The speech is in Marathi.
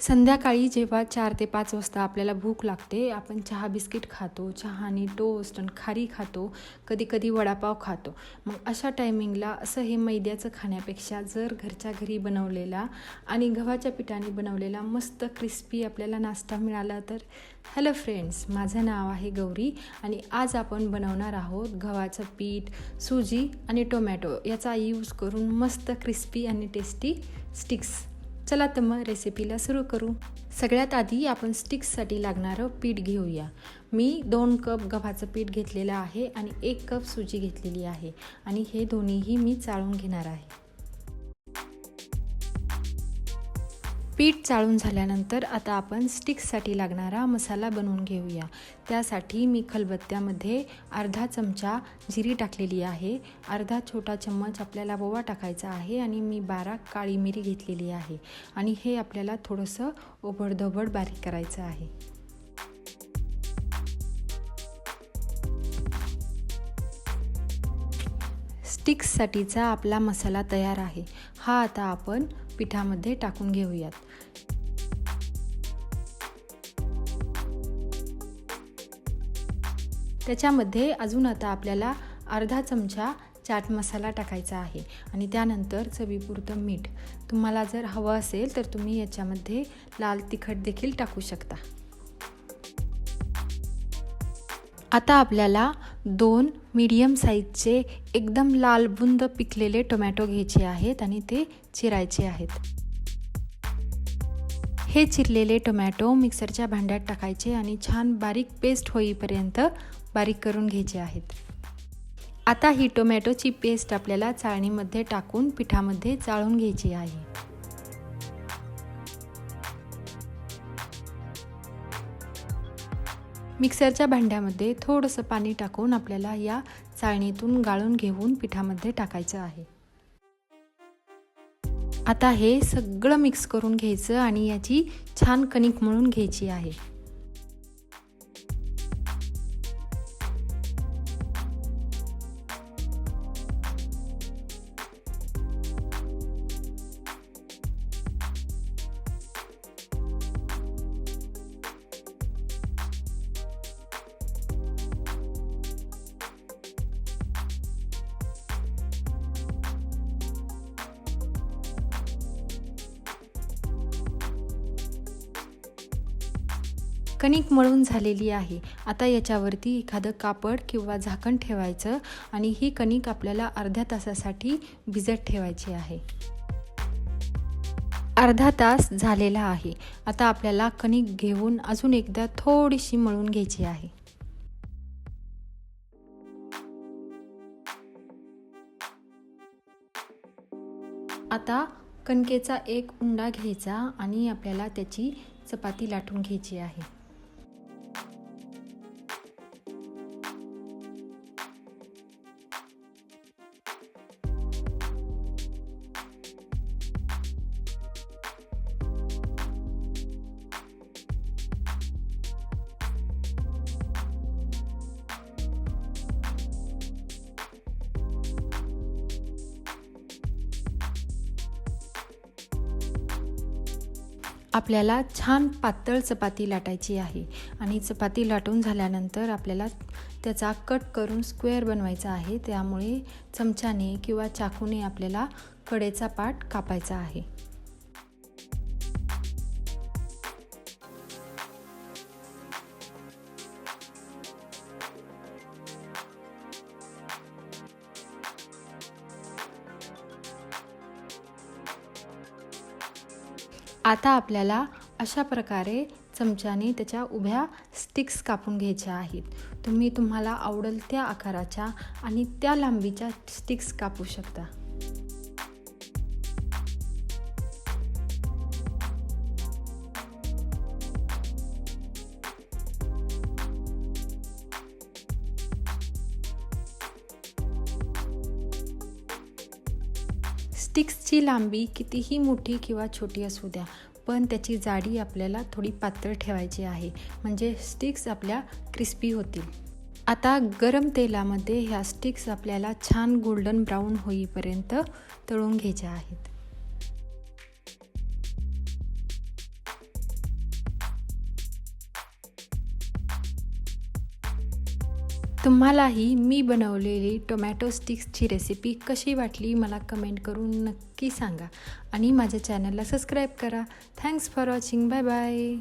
संध्याकाळी जेव्हा चार ते पाच वाजता आपल्याला भूक लागते आपण चहा बिस्किट खातो चहा आणि टोस्ट आणि खारी खातो कधी कधी वडापाव खातो. मग अशा टायमिंगला असं हे मैद्याचं खाण्यापेक्षा जर घरच्या घरी बनवलेला आणि गव्हाच्या पिठाने बनवलेला मस्त क्रिस्पी आपल्याला नाश्ता मिळाला तर हॅलो फ्रेंड्स माझं नाव आहे गौरी आणि आज आपण बनवणार आहोत गव्हाचं पीठ सुजी आणि टोमॅटो याचा यूज करून मस्त क्रिस्पी आणि टेस्टी स्टिक्स चला तर मग रेसिपीला सुरू करू. सगळ्यात आधी आपण स्टिक्ससाठी लागणारं पीठ घेऊया. मी दोन कप गव्हाचं पीठ घेतलेलं आहे आणि एक कप सुजी घेतलेली आहे. आणि हे दोन्हीही मी चाळून घेणार आहे. पीठ चाळून झाल्यानंतर आता आपण स्टिक्ससाठी लागणारा मसाला बनवून घेऊया. त्यासाठी मी खलबत्त्यामध्ये अर्धा चमचा जिरी टाकलेली आहे. अर्धा छोटा चम्मच आपल्याला ओवा टाकायचा आहे आणि मी बारा काळी मिरी घेतलेली आहे. आणि हे आपल्याला थोडंसं ओबडधोबड बारीक करायचं आहे. स्टिक्ससाठीचा आपला मसाला तयार आहे. हा आता आपण पिठामध्ये टाकून घेऊयात. त्याच्यामध्ये अजून आता आपल्याला अर्धा चमचा चाट मसाला टाकायचा आहे आणि त्यानंतर चवीपुरतं मीठ. तुम्हाला जर हवं असेल तर तुम्ही याच्यामध्ये लाल तिखट देखील टाकू शकता. आता आपल्याला दोन मीडियम साईजचे एकदम लाल बुंद पिकलेले टोमॅटो घ्यायचे आहेत आणि ते चिरायचे आहेत. हे चिरलेले टोमॅटो मिक्सरच्या भांड्यात टाकायचे आणि छान बारीक पेस्ट होईपर्यंत बारीक करून घ्यायचे आहेत. आता ही टोमॅटोची पेस्ट आपल्याला चाळणीमध्ये टाकून पिठामध्ये चाळून घ्यायची आहे. मिक्सरच्या भांड्यामध्ये थोडंसं पाणी टाकून आपल्याला या चाळणीतून गाळून घेऊन पिठामध्ये टाकायचं आहे. आता हे सगळं मिक्स करून घ्यायचं आणि याची छान कणिक मळून घ्यायची आहे. कणिक मळून झालेली आहे. आता याच्यावरती एखादं कापड किंवा झाकण ठेवायचं आणि ही कणिक आपल्याला अर्ध्या तासासाठी भिजत ठेवायची आहे. अर्धा तास झालेला आहे. आता आपल्याला कणिक घेऊन अजून एकदा थोडीशी मळून घ्यायची आहे. आता कणकेचा एक उंडा घ्यायचा आणि आपल्याला त्याची चपाती लाटून घ्यायची आहे. आपल्याला छान पातळ चपाती लाटायची आहे. आणि चपाती लाटून झाल्यानंतर आपल्याला त्याचा कट करून स्क्वेअर बनवायचा आहे. त्यामुळे चमच्याने किंवा चाकूने आपल्याला कडेचा पाट कापायचा आहे. आता आपल्याला अशा प्रकारे चमच्याने त्याच्या उभ्या स्टिक्स कापून घ्यायच्या आहेत. तुम्ही तुम्हाला आवडेल त्या आकाराच्या आणि त्या लांबीच्या स्टिक्स कापू शकता. स्टिक्सची लांबी कितीही मोठी किंवा छोटी असू द्या पण त्याची जाडी आपल्याला थोडी पातळ ठेवायची आहे. म्हणजे स्टिक्स आपल्या क्रिस्पी होतील. आता गरम तेलामध्ये ह्या स्टिक्स आपल्याला छान गोल्डन ब्राऊन होईपर्यंत तळून घ्यायच्या आहेत. तुम्हालाही मी बनवलेली टोमॅटो स्टिक्सची रेसिपी कशी वाटली मला कमेंट करून नक्की सांगा. आणि माझ्या चॅनलला सबस्क्राईब करा. Thanks for watching bye bye